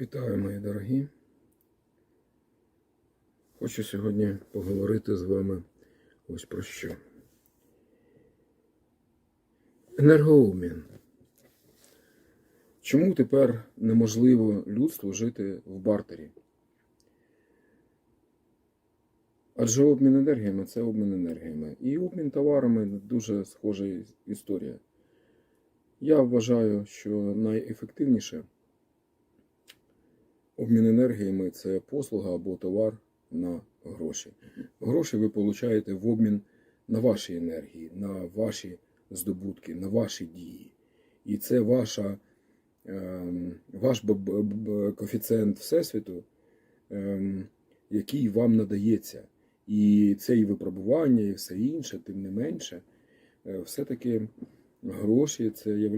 Вітаю, мої дорогі. Хочу сьогодні поговорити з вами ось про що. Енергообмін. Чому тепер неможливо людству жити в бартері? Адже обмін енергіями це обмін енергіями. І обмін товарами дуже схожа історія. Я вважаю, що найефективніше обмін енергіями це послуга або товар на гроші. Гроші ви получаєте в обмін на ваші енергії, на ваші здобутки, на ваші дії. І це ваша, ем, ваш коефіцієнт Всесвіту, ем, який вам надається. І це і випробування, і все інше, тим не менше, е, все-таки гроші це є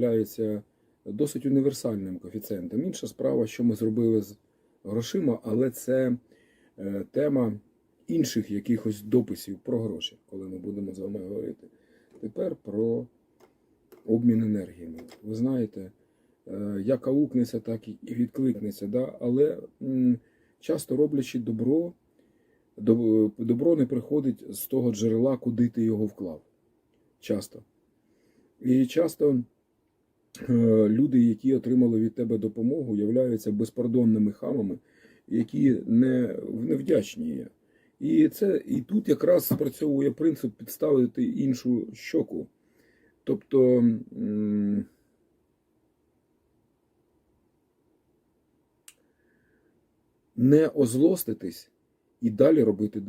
досить універсальним коефіцієнтом. Інша справа, що ми зробили з грошима, але це е, тема інших якихось дописів про гроші, коли ми будемо з вами говорити. Тепер про обмін енергіями. Ви знаєте, е, як аукнеться, так і відкликнеться. Да? Але часто роблячи добро, добро не приходить з того джерела, куди ти його вклав. Часто. І часто люди, які отримали від тебе допомогу, являються безпардонними хамами, які не невдячні є. І це і тут якраз спрацьовує принцип підставити іншу щоку. Тобто не озлоститись і далі робити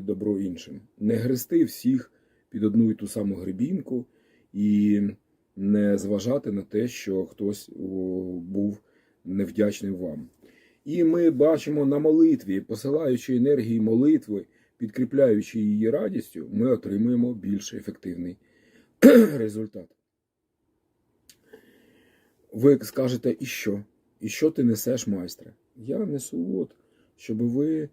добро іншим, не грести всіх під одну і ту саму гребінку і не зважати на те, що хтось був невдячний вам. І ми бачимо на молитві, посилаючи енергії молитви, підкріпляючи її радістю, ми отримуємо більш ефективний результат. Ви скажете, і що? І що ти несеш, майстре? Я несу от, щоб ви е,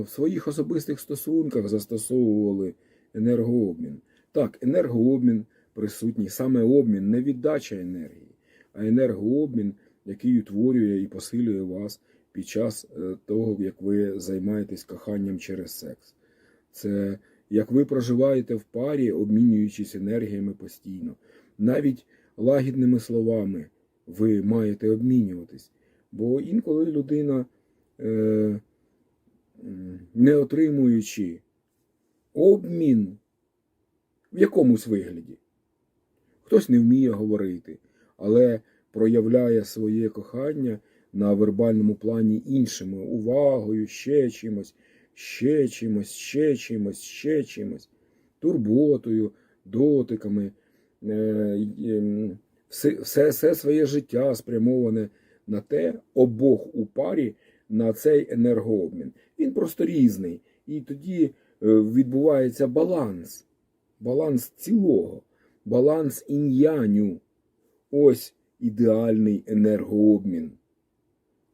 в своїх особистих стосунках застосовували енергообмін. Так, енергообмін присутній, саме обмін, не віддача енергії, а енергообмін, який утворює і посилює вас під час е, того, як ви займаєтесь коханням через секс. Це як ви проживаєте в парі, обмінюючись енергіями постійно. Навіть лагідними словами ви маєте обмінюватись. Бо інколи людина, е, не отримуючи обмін в якомусь вигляді, хтось не вміє говорити, але проявляє своє кохання на вербальному плані іншими. Увагою, ще чимось, ще чимось, ще чимось, ще чимось, турботою, дотиками, е, ем, все, все, все своє життя спрямоване на те, обох у парі на цей енергообмін. Він просто різний. І тоді е, відбувається баланс, баланс цілого, баланс ін'яню. Ось ідеальний енергообмін.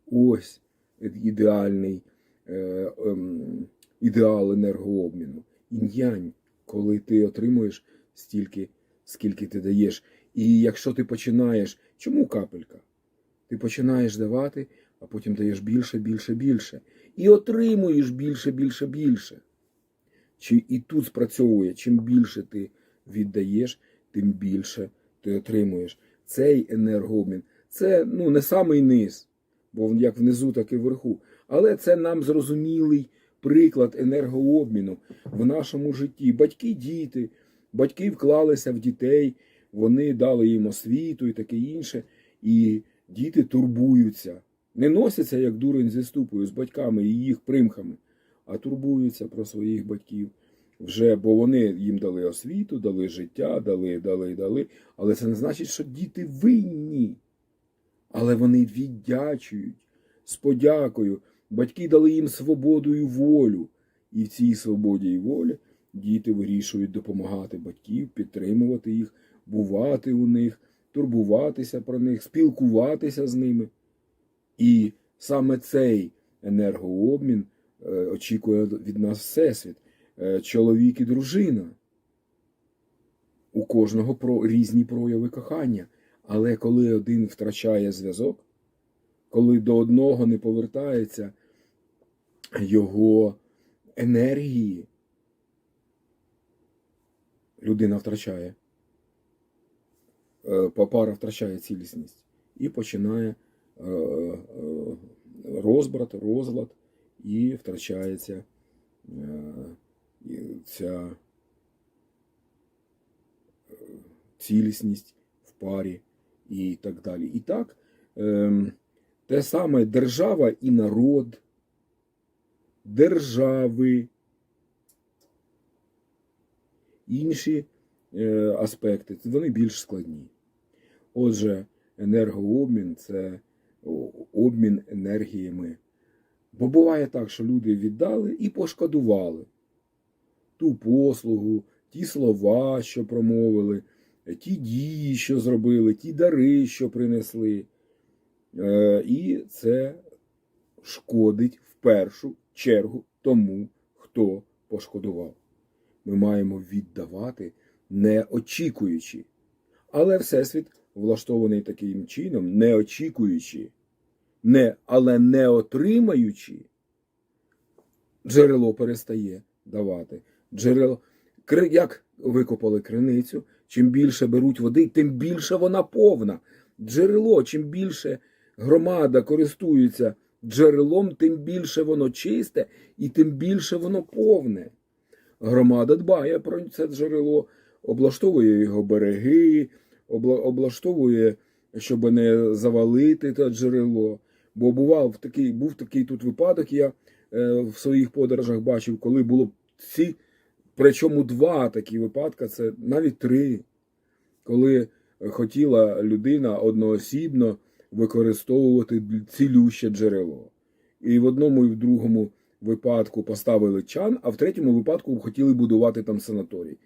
Ось ідеальний е, ем, ідеал енергообміну. Інь-янь, коли ти отримуєш стільки, скільки ти даєш. І якщо ти починаєш, чому капелька? Ти починаєш давати, а потім даєш більше, більше, більше. І отримуєш більше, більше, більше. Чи і тут спрацьовує, чим більше ти віддаєш, тим більше ти отримуєш. Цей енергообмін це ну, не самий низ, бо як внизу, так і вверху. Але це нам зрозумілий приклад енергообміну в нашому житті. Батьки, діти, батьки вклалися в дітей, вони дали їм освіту і таке інше. І діти турбуються. Не носяться, як дурень зі ступою, з батьками і їх примхами, а турбуються про своїх батьків вже, бо вони їм дали освіту, дали життя, дали, дали, дали. Але це не значить, що діти винні. Але вони віддячують з подякою. Батьки дали їм свободу і волю. І в цій свободі і волі діти вирішують допомагати батьків, підтримувати їх, бувати у них, турбуватися про них, спілкуватися з ними. І саме цей енергообмін е, очікує від нас Всесвіт, чоловік і дружина. У кожного про різні прояви кохання. Але коли один втрачає зв'язок, коли до одного не повертається його енергії, людина втрачає, е, пара втрачає цілісність і починає е, е, розбрат, розлад, і втрачається е, ця е, цілісність в парі і так далі. І так, ем, те саме держава і народ, держави, інші е, аспекти, вони більш складні. Отже, енергообмін це обмін енергіями. Бо буває так, що люди віддали і пошкодували ту послугу, ті слова, що промовили, ті дії, що зробили, ті дари, що принесли. Е, І це шкодить в першу чергу тому, хто пошкодував. Ми маємо віддавати, не очікуючи. Але Всесвіт влаштований таким чином, не очікуючи, не, але не отримаючи, джерело перестає давати. Джерело, як викопали криницю, чим більше беруть води, тим більше вона повна. Джерело, чим більше громада користується джерелом, тим більше воно чисте і тим більше воно повне. Громада дбає про це джерело, облаштовує його береги, облаштовує, щоб не завалити те джерело. Бо бував такий, був такий тут випадок, я е, в своїх подорожах бачив, коли було ці, причому два такі випадки, це навіть три, коли хотіла людина одноосібно використовувати цілюще джерело. І в одному і в другому випадку поставили чан, а в третьому випадку хотіли будувати там санаторій.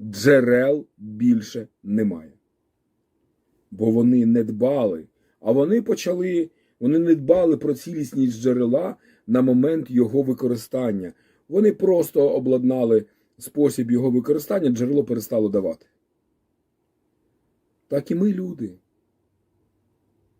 Джерел більше немає. Бо вони не дбали. А вони почали, вони не дбали про цілісність джерела на момент його використання. Вони просто обладнали спосіб його використання, джерело перестало давати. Так і ми люди.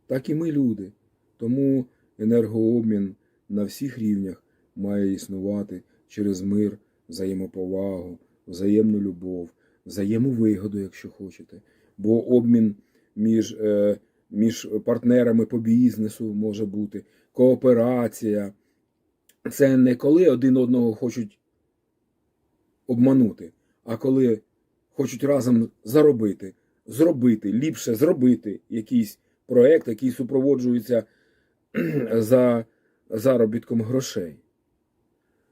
Так і ми люди. Тому енергообмін на всіх рівнях має існувати через мир, взаємоповагу, взаємну любов, взаємовигоду, якщо хочете. Бо обмін між, е, між партнерами по бізнесу може бути, кооперація. Це не коли один одного хочуть обманути, а коли хочуть разом заробити, зробити, ліпше зробити якийсь проект, який супроводжується за заробітком грошей.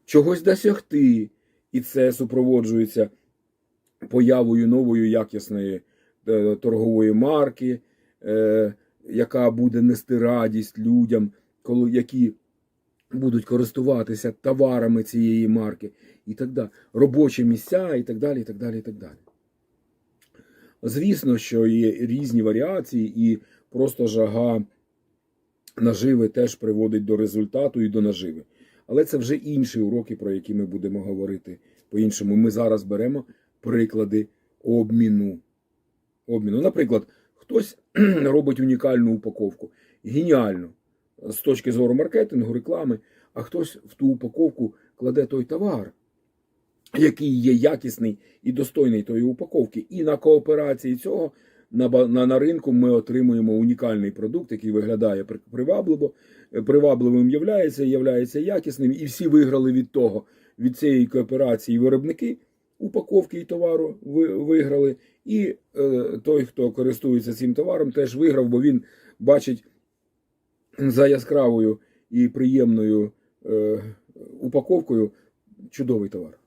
Чогось досягти, і це супроводжується появою нової якісної е, торгової марки, е, яка буде нести радість людям, коли, які будуть користуватися товарами цієї марки, і так далі, робочі місця, і так далі, і так далі, і так далі. Звісно, що є різні варіації, і просто жага наживи теж приводить до результату і до наживи. Але це вже інші уроки, про які ми будемо говорити по-іншому. Ми зараз беремо приклади обміну. обміну. Наприклад, хтось робить унікальну упаковку. Геніально з точки зору маркетингу, реклами, а хтось в ту упаковку кладе той товар, який є якісний і достойний тої упаковки. І на кооперації цього на, на, на ринку ми отримуємо унікальний продукт, який виглядає при- привабливо, е, привабливим являється, являється якісним, і всі виграли від того, від цієї кооперації виробники упаковки і товару виграли. І е, той, хто користується цим товаром, теж виграв, бо він бачить за яскравою і приємною е, упаковкою чудовий товар.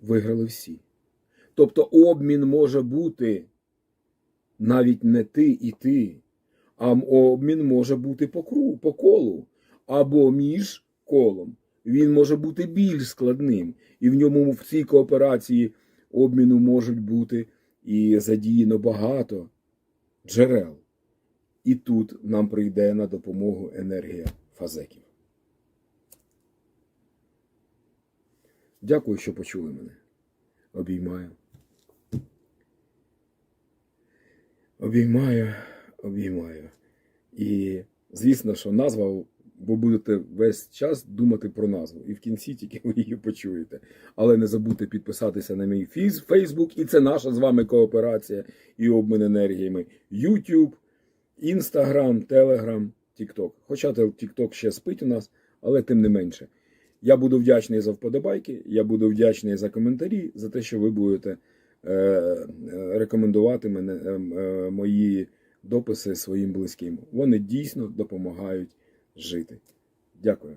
Виграли всі. Тобто обмін може бути навіть не ти і ти, а обмін може бути по кругу, по колу або між колом. Він може бути більш складним, і в ньому в цій кооперації обміну можуть бути і задіяно багато джерел. І тут нам прийде на допомогу енергія фазеків. Дякую, що почули мене. Обіймаю. Обіймаю, обіймаю. І звісно, що назва, ви будете весь час думати про назву. І в кінці тільки ви її почуєте. Але не забудьте підписатися на мій Фейсбук, і це наша з вами кооперація і обмін енергіями. YouTube, Instagram, Телеграм, Тікток. Хоча Тікток ще спить у нас, але тим не менше. Я буду вдячний за вподобайки, я буду вдячний за коментарі, за те, що ви будете е, е, рекомендувати мене, е, е, мої дописи своїм близьким. Вони дійсно допомагають жити. Дякую.